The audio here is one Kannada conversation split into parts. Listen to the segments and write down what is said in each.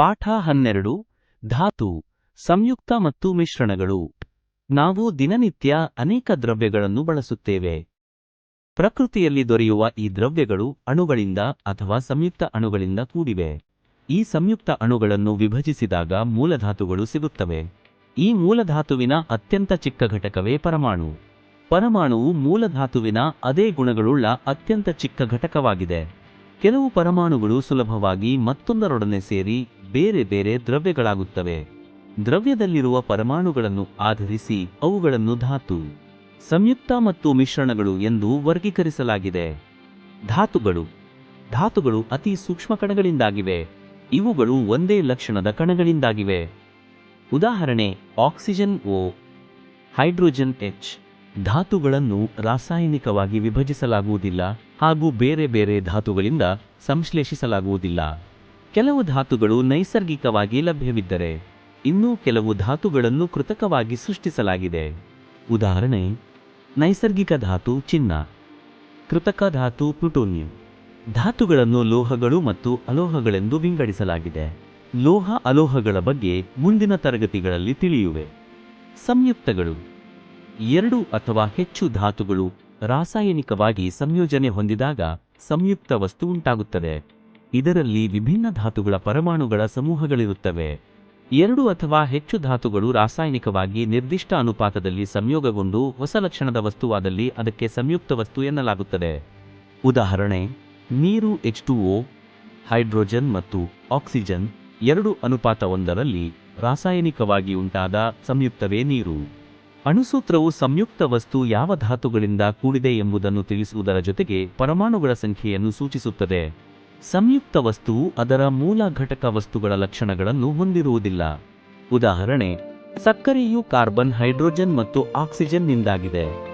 ಪಾಠ ಹನ್ನೆರಡು, ಧಾತು, ಸಂಯುಕ್ತ ಮತ್ತು ಮಿಶ್ರಣಗಳು. ನಾವು ದಿನನಿತ್ಯ ಅನೇಕ ದ್ರವ್ಯಗಳನ್ನು ಬಳಸುತ್ತೇವೆ. ಪ್ರಕೃತಿಯಲ್ಲಿ ದೊರೆಯುವ ಈ ದ್ರವ್ಯಗಳು ಅಣುಗಳಿಂದ ಅಥವಾ ಸಂಯುಕ್ತ ಅಣುಗಳಿಂದ ಕೂಡಿವೆ. ಈ ಸಂಯುಕ್ತ ಅಣುಗಳನ್ನು ವಿಭಜಿಸಿದಾಗ ಮೂಲಧಾತುಗಳು ಸಿಗುತ್ತವೆ. ಈ ಮೂಲಧಾತುವಿನ ಅತ್ಯಂತ ಚಿಕ್ಕ ಘಟಕವೇ ಪರಮಾಣು. ಪರಮಾಣುವು ಮೂಲಧಾತುವಿನ ಅದೇ ಗುಣಗಳುಳ್ಳ ಅತ್ಯಂತ ಚಿಕ್ಕ ಘಟಕವಾಗಿದೆ. ಕೆಲವು ಪರಮಾಣುಗಳು ಸುಲಭವಾಗಿ ಮತ್ತೊಂದರೊಡನೆ ಸೇರಿ ಬೇರೆ ಬೇರೆ ದ್ರವ್ಯಗಳಾಗುತ್ತವೆ. ದ್ರವ್ಯದಲ್ಲಿರುವ ಪರಮಾಣುಗಳನ್ನು ಆಧರಿಸಿ ಅವುಗಳನ್ನು ಧಾತು, ಸಂಯುಕ್ತ ಮತ್ತು ಮಿಶ್ರಣಗಳು ಎಂದು ವರ್ಗೀಕರಿಸಲಾಗಿದೆ. ಧಾತುಗಳು ಧಾತುಗಳು ಅತಿ ಸೂಕ್ಷ್ಮ ಕಣಗಳಿಂದಾಗಿವೆ. ಇವುಗಳು ಒಂದೇ ಲಕ್ಷಣದ ಕಣಗಳಿಂದಾಗಿವೆ. ಉದಾಹರಣೆ, ಆಕ್ಸಿಜನ್ ಒ ಹೈಡ್ರೋಜನ್ ಎಚ್, ಧಾತುಗಳನ್ನು ರಾಸಾಯನಿಕವಾಗಿ ವಿಭಜಿಸಲಾಗುವುದಿಲ್ಲ ಹಾಗೂ ಬೇರೆ ಬೇರೆ ಧಾತುಗಳಿಂದ ಸಂಶ್ಲೇಷಿಸಲಾಗುವುದಿಲ್ಲ. ಕೆಲವು ಧಾತುಗಳು ನೈಸರ್ಗಿಕವಾಗಿ ಲಭ್ಯವಿದ್ದರೆ ಇನ್ನೂ ಕೆಲವು ಧಾತುಗಳನ್ನು ಕೃತಕವಾಗಿ ಸೃಷ್ಟಿಸಲಾಗಿದೆ. ಉದಾಹರಣೆ, ನೈಸರ್ಗಿಕ ಧಾತು ಚಿನ್ನ, ಕೃತಕ ಧಾತು ಪ್ಲುಟೋನಿಯಂ. ಧಾತುಗಳನ್ನು ಲೋಹಗಳು ಮತ್ತು ಅಲೋಹಗಳೆಂದು ವಿಂಗಡಿಸಲಾಗಿದೆ. ಲೋಹ ಅಲೋಹಗಳ ಬಗ್ಗೆ ಮುಂದಿನ ತರಗತಿಗಳಲ್ಲಿ ತಿಳಿಯುವೆ. ಸಂಯುಕ್ತಗಳು. ಎರಡು ಅಥವಾ ಹೆಚ್ಚು ಧಾತುಗಳು ರಾಸಾಯನಿಕವಾಗಿ ಸಂಯೋಜನೆ ಹೊಂದಿದಾಗ ಸಂಯುಕ್ತ ವಸ್ತು ಉಂಟಾಗುತ್ತದೆ. ಇದರಲ್ಲಿ ವಿಭಿನ್ನ ಧಾತುಗಳ ಪರಮಾಣುಗಳ ಸಮೂಹಗಳಿರುತ್ತವೆ. ಎರಡು ಅಥವಾ ಹೆಚ್ಚು ಧಾತುಗಳು ರಾಸಾಯನಿಕವಾಗಿ ನಿರ್ದಿಷ್ಟ ಅನುಪಾತದಲ್ಲಿ ಸಂಯೋಗಗೊಂಡು ಹೊಸ ಲಕ್ಷಣದ ವಸ್ತುವಾದಲ್ಲಿ ಅದಕ್ಕೆ ಸಂಯುಕ್ತ ವಸ್ತು ಎನ್ನಲಾಗುತ್ತದೆ. ಉದಾಹರಣೆ, ನೀರು ಎಚ್ ಟು ಹೈಡ್ರೋಜನ್ ಮತ್ತು ಆಕ್ಸಿಜನ್ ಎರಡು ಅನುಪಾತ ಒಂದರಲ್ಲಿ ರಾಸಾಯನಿಕವಾಗಿ ಉಂಟಾದ ಸಂಯುಕ್ತವೇ ನೀರು. ಅಣುಸೂತ್ರವು ಸಂಯುಕ್ತ ವಸ್ತು ಯಾವ ಧಾತುಗಳಿಂದ ಕೂಡಿದೆ ಎಂಬುದನ್ನು ತಿಳಿಸುವುದರ ಜೊತೆಗೆ ಪರಮಾಣುಗಳ ಸಂಖ್ಯೆಯನ್ನು ಸೂಚಿಸುತ್ತದೆ. ಸಂಯುಕ್ತ ವಸ್ತುವು ಅದರ ಮೂಲ ಘಟಕ ವಸ್ತುಗಳ ಲಕ್ಷಣಗಳನ್ನು ಹೊಂದಿರುವುದಿಲ್ಲ. ಉದಾಹರಣೆ, ಸಕ್ಕರೆಯು ಕಾರ್ಬನ್, ಹೈಡ್ರೋಜನ್ ಮತ್ತು ಆಕ್ಸಿಜನ್ನಿಂದಾಗಿದೆ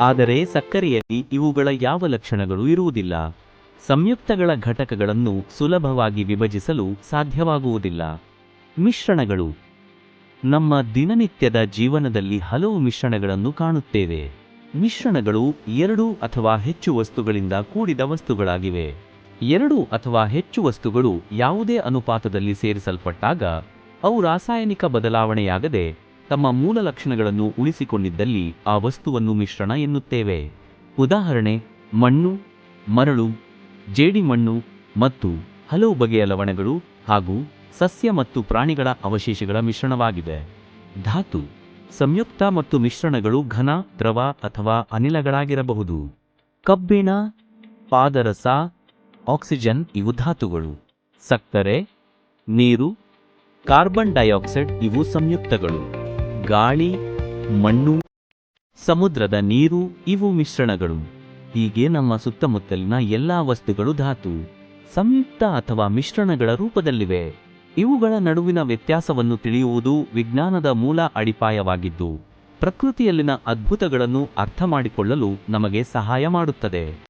ಆದರೆ ಸಕ್ಕರೆಯಲ್ಲಿ ಇವುಗಳ ಯಾವ ಲಕ್ಷಣಗಳು ಇರುವುದಿಲ್ಲ? ಸಂಯುಕ್ತಗಳ ಘಟಕಗಳನ್ನು ಸುಲಭವಾಗಿ ವಿಭಜಿಸಲು ಸಾಧ್ಯವಾಗುವುದಿಲ್ಲ. ಮಿಶ್ರಣಗಳು. ನಮ್ಮ ದಿನನಿತ್ಯದ ಜೀವನದಲ್ಲಿ ಹಲವು ಮಿಶ್ರಣಗಳನ್ನು ಕಾಣುತ್ತೇವೆ. ಮಿಶ್ರಣಗಳು ಎರಡು ಅಥವಾ ಹೆಚ್ಚು ವಸ್ತುಗಳಿಂದ ಕೂಡಿದ ವಸ್ತುಗಳಾಗಿವೆ. ಎರಡು ಅಥವಾ ಹೆಚ್ಚು ವಸ್ತುಗಳು ಯಾವುದೇ ಅನುಪಾತದಲ್ಲಿ ಸೇರಿಸಲ್ಪಟ್ಟಾಗ, ಅವು ರಾಸಾಯನಿಕ ಬದಲಾವಣೆಯಾಗದೆ ತಮ್ಮ ಮೂಲ ಲಕ್ಷಣಗಳನ್ನು ಉಳಿಸಿಕೊಂಡಿದ್ದಲ್ಲಿ ಆ ವಸ್ತುವನ್ನು ಮಿಶ್ರಣ ಎನ್ನುತ್ತೇವೆ. ಉದಾಹರಣೆ, ಮಣ್ಣು, ಮರಳು ಜೇಡಿಮಣ್ಣು ಮತ್ತು ಹಲವು ಬಗೆಯ ಲವಣಗಳು ಹಾಗೂ ಸಸ್ಯ ಮತ್ತು ಪ್ರಾಣಿಗಳ ಅವಶೇಷಗಳ ಮಿಶ್ರಣವಾಗಿದೆ. ಧಾತು, ಸಂಯುಕ್ತ ಮತ್ತು ಮಿಶ್ರಣಗಳು ಘನ, ದ್ರವ ಅಥವಾ ಅನಿಲಗಳಾಗಿರಬಹುದು. ಕಬ್ಬಿಣ, ಪಾದರಸ ಆಕ್ಸಿಜನ್ ಇವು ಧಾತುಗಳು. ಸಕ್ಕರೆ, ನೀರು, ಕಾರ್ಬನ್ ಡೈಆಕ್ಸೈಡ್ ಇವು ಸಂಯುಕ್ತಗಳು. ಗಾಳಿ, ಮಣ್ಣು, ಸಮುದ್ರದ ನೀರು ಇವು ಮಿಶ್ರಣಗಳು. ಹೀಗೆ ನಮ್ಮ ಸುತ್ತಮುತ್ತಲಿನ ಎಲ್ಲಾ ವಸ್ತುಗಳು ಧಾತು, ಸಂಯುಕ್ತ ಅಥವಾ ಮಿಶ್ರಣಗಳ ರೂಪದಲ್ಲಿವೆ. ಇವುಗಳ ನಡುವಿನ ವ್ಯತ್ಯಾಸವನ್ನು ತಿಳಿಯುವುದು ವಿಜ್ಞಾನದ ಮೂಲ ಅಡಿಪಾಯವಾಗಿದ್ದು, ಪ್ರಕೃತಿಯಲ್ಲಿನ ಅದ್ಭುತಗಳನ್ನು ಅರ್ಥ ಮಾಡಿಕೊಳ್ಳಲು ನಮಗೆ ಸಹಾಯ ಮಾಡುತ್ತದೆ.